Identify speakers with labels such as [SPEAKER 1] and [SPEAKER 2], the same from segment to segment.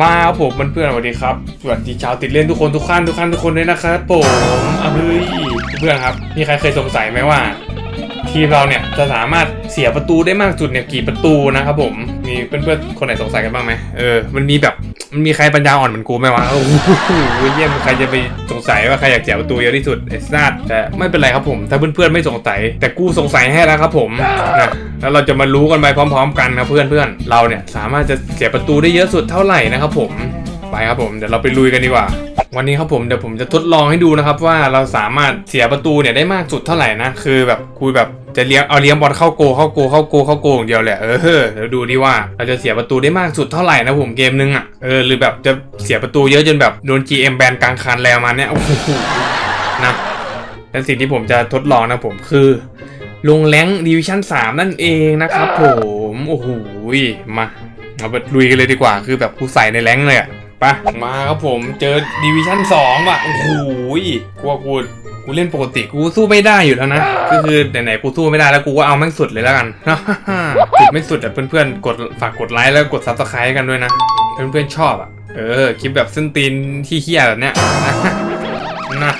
[SPEAKER 1] มาครับผมเพื่อนๆสวัสดีครับสวัสดีชาวติดเล่นทุกคนทุกขั้นทุกขั้นทุกคนด้วยนะครับผมอะเฮ้ยเพื่อนครับมีใครเคยสงสัยไหมว่า ทีมเราเนี่ยจะสามารถเสียประตูได้มากสุดเนี่ยกี่ประตูนะครับผมมีเพื่อนๆคนไหนสงสัยกันบ้างไหมเออมันมีแบบมันมีใครปัญญาอ่อนเหมือนกูไหมวะโอ้โหเยี่ยมใครจะไปสงสัยว่าใครอยากเสียประตูเยอะที่สุดไอ้สัตว์แต่ไม่เป็นไรครับผม ถ้าเพื่อนๆไม่สงสัย แต่กูสงสัยให้แล้วครับผมนะแล้วเราจะมารู้กันไปพร้อม ๆ กันนะเพื่อนๆเราเนี่ยสามารถจะเสียประตูได้เยอะสุดเท่าไหร่นะครับผมไปครับผมเดี๋ยวเราไปลุยกันดีกว่า วันนี้ครับผมเดี๋ยวผมจะทดลองให้ดูนะครับว่าเราสามารถเสียประตูเนี่ยได้มากสุดเท่าไหร่นะคือแบบกูแบบจะเลี้ยงเอาเลี้ยงบอลเข้าโกเข้าโกเข้าโกเข้าโกอย่างเดียวแหละเออเดี๋ยวดูดิว่าเราจะเสียประตูได้มากสุดเท่าไหร่นะผมเกมนึงอะเออหรือแบบจะเสียประตูเยอะจนแบบโดน GM แบนกลางคันแล้วมาเนี่ยโอ้โหนะและสิ่งที่ผมจะทดลองนะผมคือลงแรงดิวิชั่น3 นั่นเองนะครับผม โอ้โหมาเอาไปลุยกันเลยดีกว่า คือแบบกูใส่ในแรงเลยอะ ไปมาครับผมเจอดิวิชั่น2ว่ะโอ้โหกลัวกูกูเล่นปกติกูสู้ไม่ได้อยู่แล้วนะก็คือไหนๆกูสู้ไม่ได้แล้วกูก็เอาแม่งสุดเลยแล้วกันสุดไม่สุดอ่เพื่อนๆกดฝากกดไลค์แล้วกดซับสไครต์กันด้วยนะเพื่อนๆชอบอะเออคลิปแบบส้นตีนที่เฮี้ยแบบเนี้ยนะ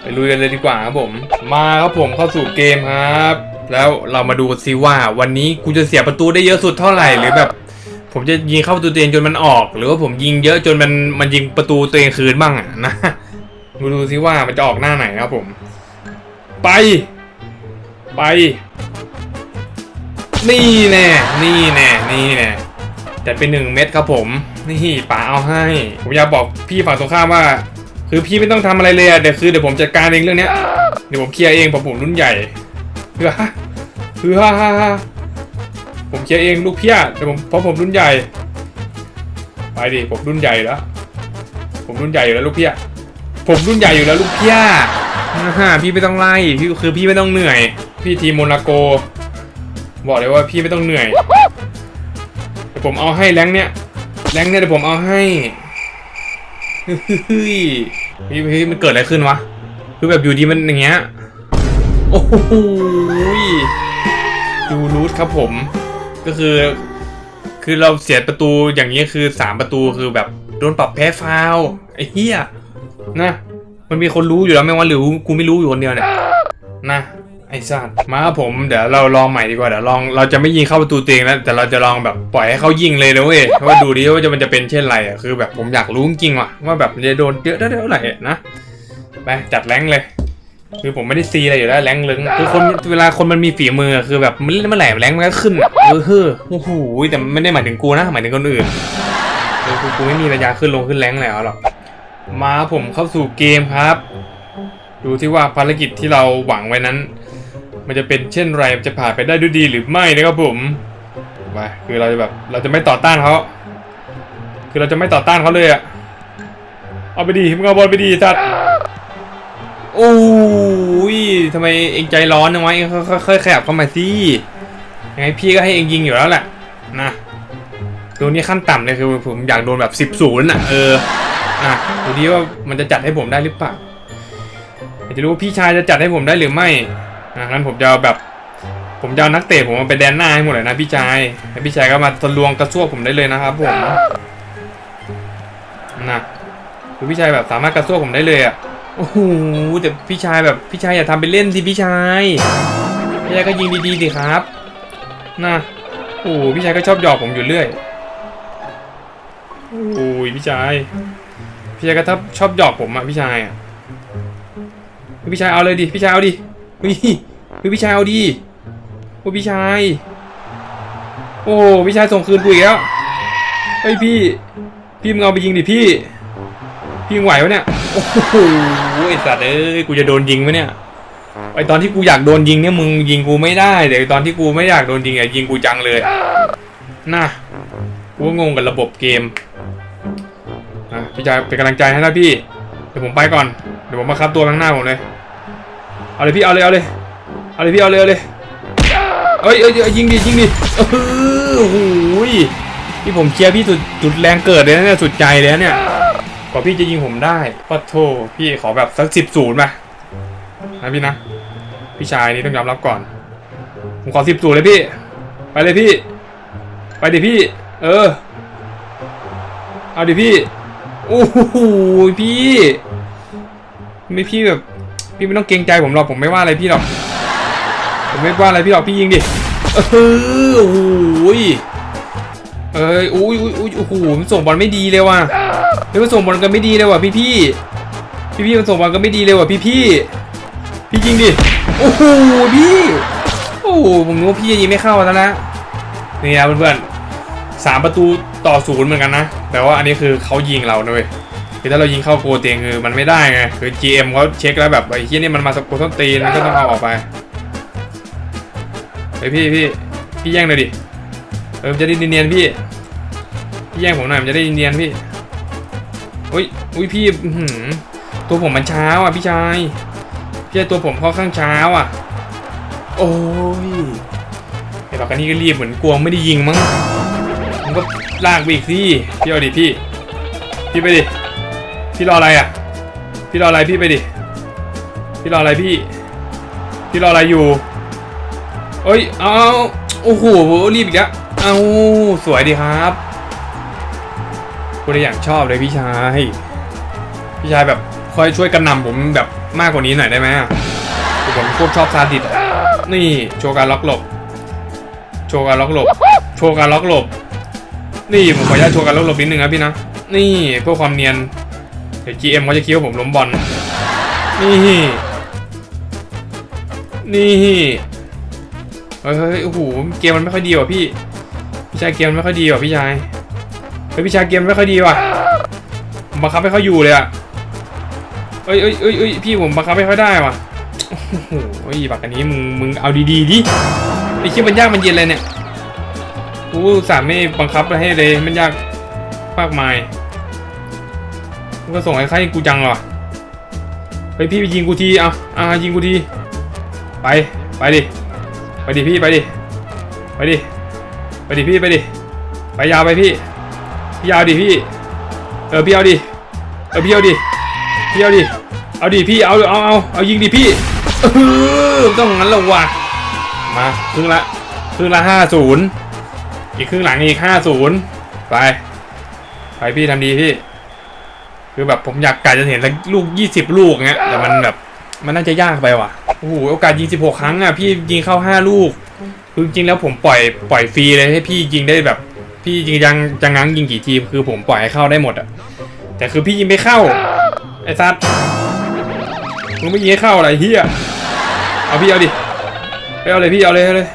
[SPEAKER 1] ไปลุยกันเลยดีกว่าครับผม มาครับผมเข้าสู่เกมครับ แล้วเรามาดูซิว่าวันนี้กูจะเสียประตูได้เยอะสุดเท่าไหร่หรือแบบ ผมจะยิงเข้าประตูตัวเองจนมันออก หรือว่าผมยิงเยอะจนมันมันยิงประตูตัวเองคืนบ้างอะนะมาดูซิว่ามันจะออกหน้าไหนครับผม ไป ไป นี่แน่นี่แน่นี่แน่แต่เป็นหนึ่งเม็ดครับผม นี่ป๋าเอาให้ ผมอยากบอกพี่ฝั่งตรงข้ามว่า คือพี่ไม่ต้องทำอะไรเลยอะเดี๋ยวคือเดี๋ยวผมจัดการเองเรื่องเนี้ยเดี๋ยวผมเคลียร์เองผมผมรุ่นใหญ่เพื่อฮะเพื่อฮะฮะ ผมเคลียร์เองลูกเพี้ยเดี๋ยวผมเพราะผมรุ่นใหญ่ ไปดิผมรุ่นใหญ่แล้ว ผมรุ่นใหญ่อยู่แล้วลูกเพี้ยผมรุ่นใหญ่อยู่แล้วลูกเพี้ยฮ่าพี่ไม่ต้องไล่พี่คือพี่ไม่ต้องเหนื่อย พี่ทีมโมนาโก บอกเลยว่าพี่ไม่ต้องเหนื่อยเดี๋ยวผมเอาให้แรงเนี้ยแรงเนี้ยเดี๋ยวผมเอาให้เฮ้ยเฮ้ยเฮ้ยมันเกิดอะไรขึ้นวะคือแบบอยู่ดีมันอย่างเงี้ยโอ้โหดูรูทครับผม ก็คือ คือเราเสียประตูอย่างนี้คือสามประตูคือแบบโดนปรับแพ้ฟาวไอ้เหี้ยนะมันมีคนรู้อยู่แล้วไม่ว่าหรือกูไม่รู้อยู่คนเดียวเนี่ยนะไอ้สัตว์มาผมเดี๋ยวเราลองใหม่ดีกว่าเดี๋ยวลองเราจะไม่ยิงเข้าประตูเตัวเองแล้วแต่เราจะลองแบบปล่อยให้เขายิงเลยนะเว้ยเพราะว่าดูดิว่าจะมันจะเป็นเช่นไรอะคือแบบผมอยากรู้จริงว่ะว่าแบบมันจะโดนเยอะได้เท่าไหร่นะไปจัดแรงเลย คือผมไม่ได้ซีอะไรอยู่แล้วแรงค์ลึงคือคนเวลาคนมันมีฝีมืออะคือแบบมันเล่นเมื่อไหร่แรงค์มันก็ขึ้นอะเออเฮ้อโอ้โหแต่ไม่ได้หมายถึงกูนะหมายถึงคนอื่นคือกูกูไม่มีระยะขึ้นลงขึ้นแรงค์แล้วหรอกมาผมเข้าสู่เกมครับ ดูที่ว่าภารกิจที่เราหวังไว้นั้น มันจะเป็นเช่นไรมันจะผ่านไปได้ด้วยดีหรือไม่นะครับผมไปคือเราจะแบบเราจะไม่ต่อต้านเขาคือเราจะไม่ต่อต้านเขาเลยอะเอาไปดีมึงเอาบอลไปดีจัดโอ้ ยทำไมเองใจร้อนจังวะเองค่อยๆขยับเข้ามาสิยังไงพี่ก็ให้เองยิงอยู่แล้วแหละนะตัวนี้ขั้นต่ำเลยคือผมอยากโดนแบบสิบศูนย์อะเออนะดูดิว่ามันจะจัดให้ผมได้หรือเปล่าอยากจะรู้ว่าพี่ชายจะจัดให้ผมได้หรือไม่อะงั้นผมจะแบบ ผมจะเอานักเตะผมมาไปแดนหน้าให้หมดเลยนะพี่ชายแล้วพี่ชายก็มาทะลวงกระซวกผมได้เลยนะครับผมนะคือพี่ชายแบบสามารถกระซวกผมได้เลยอะ โอ้โหแต่พี่ชายแบบพี่ชายอย่าทำไปเล่นสิพี่ชายพี่ชายก็ยิงดีๆดิครับนะโอ้พี่ชายก็ชอบหยอกผมอยู่เรื่อยโอ้ยพี่ชายพี่ชายก็ทับชอบหยอกผมอะพี่ชายอะพี่ชายเอาเลยดิพี่ชายเอาดิเฮ้ยพี่ชายเอาดิโอ้พี่ชาย โอ้พี่ชายส่งคืนกูอีกแล้วเฮ้ยพี่ พี่มึงเอาไปยิงดิพี่ ยังไหววะเนี่ย โอ้โหไอสัตว์เอ้ย กูจะโดนยิงไหมเนี่ย ไอตอนที่กูอยากโดนยิงเนี่ยมึงยิงกูไม่ได้แต่ไอ้ตอนที่กูไม่อยากโดนยิงอะยิงกูจังเลยน่ะกูก็งงกับระบบเกมอะพี่ชายเป็นกำลังใจให้นะพี่ เดี๋ยวผมไปก่อน เดี๋ยวผมมาคับตัวข้างหน้าผมเลย เอาเลยพี่ เอาเลย เอาเลย เอาเลยพี่ เอาเลย เอาเลยเอ้ยเอ้ยยิงดิ ยิงดิเออโอ้โหยที่ผมเชียร์พี่สุดจุดแรงเกิดเลยนะเนี่ย สุดใจเลยนะเนี่ย กว่าพี่จะยิงผมได้ปะโทพี่ขอแบบสักสิบศูนย์มานะพี่นะ พี่ชายนี่ต้องยอมรับก่อน ผมขอสิบศูนย์เลยพี่ ไปเลยพี่ ไปดิพี่ เออ เอาดิพี่ โอ้โหพี่ ไม่พี่แบบ พี่ไม่ต้องเกรงใจผมหรอก ผมไม่ว่าอะไรพี่หรอก ผมไม่ว่าอะไรพี่หรอก พี่ยิงดิ เออโอ้โหยเอ้ยอุ้ยอุ้ยอุ้ยโอ้โหมันส่งบอลไม่ดีเลยว่ะ เฮ้ยมันส่งบอลกันไม่ดีเลยว่ะพี่พี่พี่พี่มันส่งบอลกันไม่ดีเลยว่ะพี่พี่พี่ยิงดิโอ้โหพี่โอ้โหผมนึกว่าพี่จะยิงไม่เข้าแล้วนะนี่นะเพื่อนๆสามประตูต่อศูนย์เหมือนกันนะแต่ว่าอันนี้คือเขายิงเราเว้ยคือถ้าเรายิงเข้าโกเตียงคือมันไม่ได้ไงคือ GM เขาเช็คแล้วแบบไอ้เฮียนี่มันมาสกูต้นตีนก็ต้องเอาออกไปเฮ้ยพี่พี่พี่แย่งหน่อยดิเออจะได้เนียนๆพี่พี่แย่งผมหน่อยมันจะได้เนียนๆพี่ อุ้ยอุ้ยพี่หือตัวผมมันเช้าอะพี่ชายพี่ชายตัวผมค่อข้างเช้าอะ โอ้ยไอ้ปากกานี่ก็รีบเหมือนกลัวไม่ได้ยิงมั้งมันก็ลากไปอีกสิพี่เอาดิพี่ พี่ไปดิ พี่รออะไรอะ พี่รออะไรพี่ไปดิ พี่รออะไรพี่ พี่รออะไรอยู่ เอ้ย เอาโอ้โหรีบอีกแล้วเอาสวยดีครับ คุณได้อย่างชอบเลยพี่ชาย พี่ชายแบบคอยช่วยกันนำผมแบบมากกว่านี้หน่อยได้ไหมอะผมโคตรชอบซาดิสนี่โชว์การล็อกหลบ โชว์การล็อกหลบ โชว์การล็อกหลบ นี่ผมขออนุญาตโชว์การล็อกหลบนิดนึงนะพี่นะ นี่เพื่อความเนียน เดี๋ยว GM เขาจะคิดว่าผมล้มบอล นี่ นี่เฮ้ยโอ้โห เกมมันไม่ค่อยดีว่ะพี่ พี่ชายเกมมันไม่ค่อยดีว่ะพี่ชาย ฮ้ยพี่ชาเกมไม่ค่อยดีว่ะบังคับให้เขาอยู่เลยอะเอ้ยเอ้ยเอ้ยเอ้ยพี่ผมบังคับไม่ค่อยได้ว่ะโอ้โหบักอันนี้มึงมึงเอาดีๆดิไอ้คิดมันยากมันเย็นเลยเนี่ยกูสามไม่บังคับให้เลยมันยากมากมายมึงก็ส่งให้ใครกูจังเหรอเฮ้ยพี่ไปยิงกูทีเอาอ่ายิงกูทีไปไปดิไปดิพี่ไปดิไปดิไปดิพี่ไปดิไปยาวไปพี่ พี่ยาดิพี่ เออพี่เอาดิ เออพี่เอาดิ พี่เอาดิ เอาดิพี่เอาเอาเอาเอายิงดิพี่เออต้องงั้นและว่ะมาครึ่งละครึ่งละห้าศูนย์อีกครึ่งหลังอีกห้าศูนย์ไป ไปพี่ทำดีพี่ คือแบบผมอยากกะจะเห็นสักลูกยี่สิบลูกเงี้ยแต่มันแบบมันน่าจะยากไปว่ะ โอ้โห โอกาสยิงสิบหกครั้งอะ พี่ยิงเข้าห้าลูก คือจริงๆแล้วผมปล่อย ปล่อยฟรีเลยให้พี่ยิงได้แบบ พี่ยิงยังจะง้างยิงกี่ทีคือผมปล่อยให้เข้าได้หมดอะแต่คือพี่ยิงไม่เข้าไอ้ซัดมึงไม่ยิงให้เข้าอะไรเฮียเอาพี่เอาดิไปเอาเลยพี่เอาเลยเอาเลย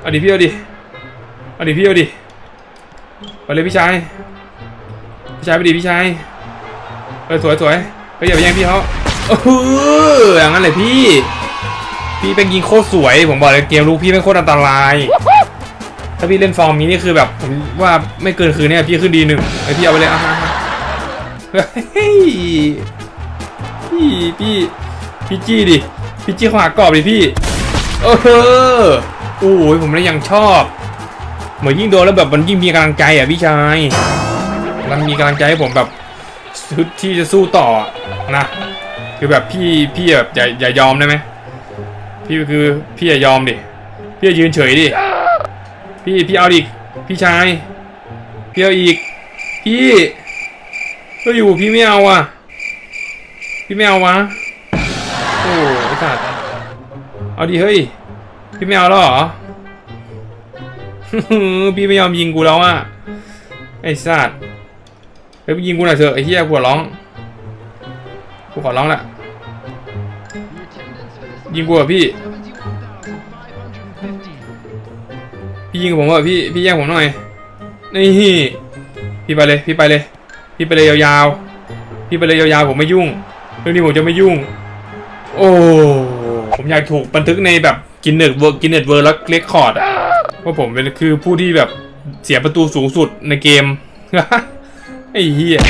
[SPEAKER 1] เอาดิพี่เอาดิเอาดิพี่เอาดิเอาเลยพี่ชายพี่ชายไปดิพี่ชายเออสวยสวยไปอย่าไปแย่งพี่เขาเอออย่างนั้นเลยพี่ พี่เป็นยิงโคตรสวยผมบอกเลยเกมลูกพี่เป็นโคตรอันตราย ถ้าพี่เล่นฟอร์มนี้นี่คือแบบผมว่าไม่เกินคืนเนี่ยพี่ขึ้นดีหนึ่งไอพี่เอาไปเลยอะเฮ้ยพี่พี่พี่จี้ดิพี่จี้ขวากรอบดิพี่เออโอ้ยผมเลยยังชอบ เหมือนยิ่งโดนแล้วแบบมันยิ่งมีกำลังใจอะพี่ชายมันมีกำลังใจให้ผมแบบฮึดที่จะสู้ต่อนะคือแบบพี่พี่แบบอย่าอย่ายอมได้ไหมพี่คือพี่อย่ายอมดิพี่ยืนเฉยดิ พี่พี่เอาดิพี่ชายพี่เอาอีก พี่ก็อยู่พี่ไม่เอาอะ พี่ไม่เอาวะโอ้ไอ้สัตว์เอาดิเฮ้ย พี่ไม่เอาแล้วเหรอพี่ไม่ยอมยิงกูแล้วอะไอ้สัตว์เฮ้ยยิงกูหน่อยเถอะไอ้เหี้ยกูขอร้องกูขอร้องแหละยิงกูเหรอพี่ พี่ยิงกับผมเหรอพี่พี่แย่งผมหน่อยนี่พี่ไปเลยพี่ไปเลย พี่ไปเลยยาวๆพี่ไปเลยยาวๆผมไม่ยุ่งเรื่องนี้ผมจะไม่ยุ่ง โอ้ผมอยากถูกบันทึกในแบบกินเน็ตเวิร์กกินเน็ตเวิร์กแล้วเลคคอร์ดอะว่าผมเป็นคือผู้ที่แบบเสียประตูสูงสุดในเกมไอ้เหี้ย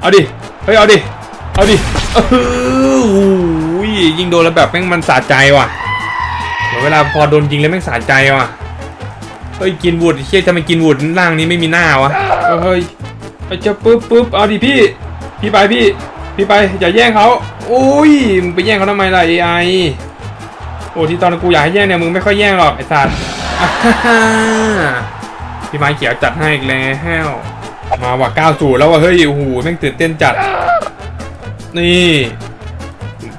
[SPEAKER 1] เอาดิเฮ้ยเอาดิเอาดิเออโอ้ยยิงโดนแล้วแบบแม่งมันสะใจว่ะ เวลาพอโดนยิงแล้วแม่งสะใจว่ะเฮ้ยกินวูดเชี่ยทำไมกินวูดล่างนี้ไม่มีหน้าวะเฮ้ยไอ้เจ้าปึ๊บปึ๊บเอาดิพี่ พี่ไปพี่ พี่ไปอย่าแย่งเขาโอ้ยมึงไปแย่งเขาทำไมล่ะ AI โอ้ที่ตอนกูอยากให้แย่งเนี่ยมึงไม่ค่อยแย่งหรอกไอ้สัตว์พี่ไม้เขียวจัดให้อีกแล้วมาว่ะ90แล้วว่ะเฮ้ยโอ้โหแม่งตื่นเต้นจัด นี่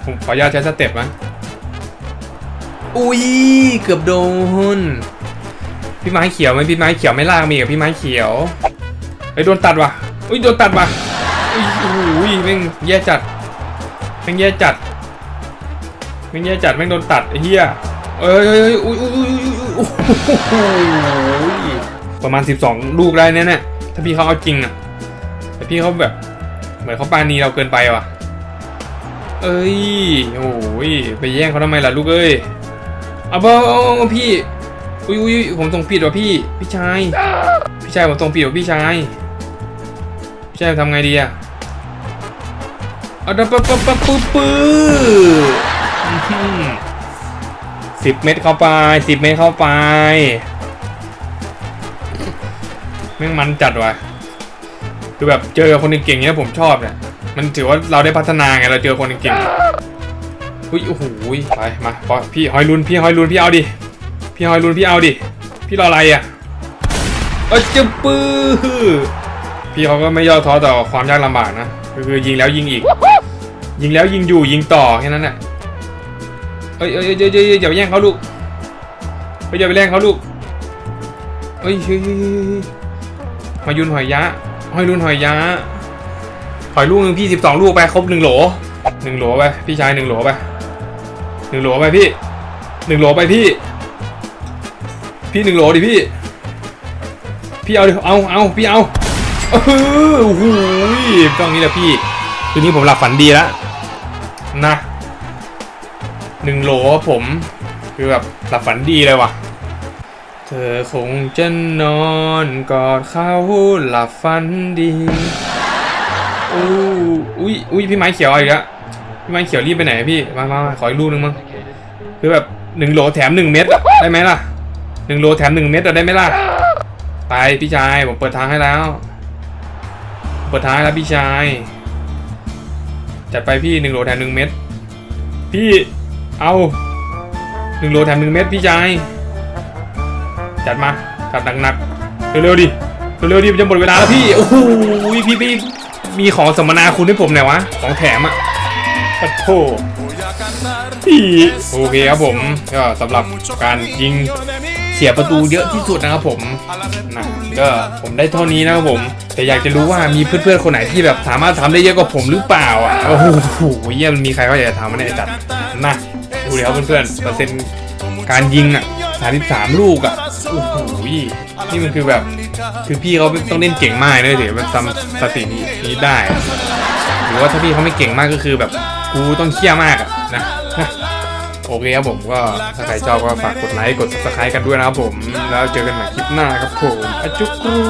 [SPEAKER 1] ผมขออนุญาตใช้สเต็ปนะ อุ้ยเกือบโดนพี่ไม้เขียวไหมพี่ไม้เขียวไม่ลากมีกับพี่ไม้เขียวไอ้โดนตัดว่ะอุ้ยโดนตัดว่ะอุ้ยโอ้โหแม่งแย่จัดแม่งแย่จัดแม่งแย่จัดแม่งโดนตัดไอ้เหี้ยเอ้ยเอ้ยอุ้ยอุ้ยอุ้ยประมาณ 12 ลูกได้แน่แน่ถ้าพี่เขาเอาจริงอะแต่พี่เขาแบบเหมือนเขาปานีเราเกินไปว่ะ เอ้ยโอ้ยไปแย่งเขาทำไมล่ะลูกเอ้ย เอาเบาพี่ อุ้ยอุ้ยอุ๊ยผมส่งผิดว่ะพี่ พี่ชาย พี่ชายผมส่งผิดว่ะพี่ชาย พี่ชายทำไงดีอะเอาดับปั๊บปั๊บปั๊บปึ๊บปึ๊บสิบเมตรเข้าไปสิบเมตรเข้าไปแม่งมันจัดว่ะคือแบบเจอคนเก่งๆเนี้ยผมชอบเนี่ยมันถือว่าเราได้พัฒนาไงเราเจอคนเก่ง อุ้ยโอ้โหไปมาปอพี่หอยลุนพี่หอยลุนพี่เอาดิพี่หอยลุนพี่เอาดิพี่รออะไรอะเออจะปื้อพี่เขาก็ไม่ย่อท้อต่อความยากลำบากนะก็คือยิงแล้วยิงอีก ยิงแล้วยิงอยู่ยิงต่อแค่นั้นแหละเอ้ยเอ้ยเอ้ยเอ้ยเอ้ยอย่าไปแย่งเขาลูกเฮ้ยอย่าไปแย่งเขาลูกเอ้ยเฮ้ยเฮ้ยเฮ้ยเฮ้ยมายุนหอยยะหอยลุนหอยยะหอยลูกหนึ่งพี่สิบสองลูกไปครบหนึ่งโหลหนึ่งโหลไปพี่ชายหนึ่งโหลไป หนึ่งโหลไปพี่หนึ่งโหลไปพี่ พี่หนึ่งโหลดิพี่ พี่เอาดิเอาเอาพี่เอาเออโอ้โหต้องนี้แหละพี่คืนนี้ผมหลับฝันดีแล้วนะหนึ่งโหลผมคือแบบหลับฝันดีเลยว่ะ เธอคงจะนอนกอดเขาหลับฝันดีอู้อุ้ยอุ้ยพี่ไม้เขียวอีกแล้ว พี่ไม้เขียวรีบไปไหนพี่ มามามาขออีกลูกนึงมั้งคือแบบหนึ่งโหลแถมหนึ่งเม็ดอะได้ไหมล่ะหนึ่งโลแถมหนึ่งเม็ดอะได้ไหมล่ะ ไปพี่ชาย ผมเปิดทางให้แล้ว เปิดทางให้แล้วพี่ชาย จัดไปพี่หนึ่งโลแถมหนึ่งเม็ด พี่เอาหนึ่งโลแถมหนึ่งเม็ดพี่ชาย จัดมาจัดหนักๆเร็วๆดิเร็วๆดิมันจะหมดเวลาแล้วพี่ โอ้โหพี่พี่มีของสมนาคุณให้ผมหน่อยวะ ของแถมอะ ปะโถพี่โอเคครับผมก็สำหรับการยิงเสียประตูเยอะที่สุดนะครับผมนะก็ผมได้เท่านี้นะครับผม แต่อยากจะรู้ว่ามีเพื่อนๆคนไหนที่แบบสามารถทำได้เยอะกว่าผมหรือเปล่าอะโอ้โหเยี่ยมนมีใครเขาอยากจะทำมันเนี่ยจัดนะดูเลยครับเพื่อนๆเปอร์เซ็นต์การยิงอะ33ลูกอะโอ้โหนี่มันคือแบบคือพี่เขาต้องเล่นเก่งมากเลยถึงจะทำสถิตินี้ได้อะหรือว่าถ้าพี่เขาไม่เก่งมากก็คือแบบ กูต้องเคี่ยมากอะนะโอเคครับผมก็ถ้าใครชอบก็ฝากกดไลค์กด subscribe กันด้วยนะครับผม แล้วเจอกันใหม่คลิปหน้าครับผมอจุกรู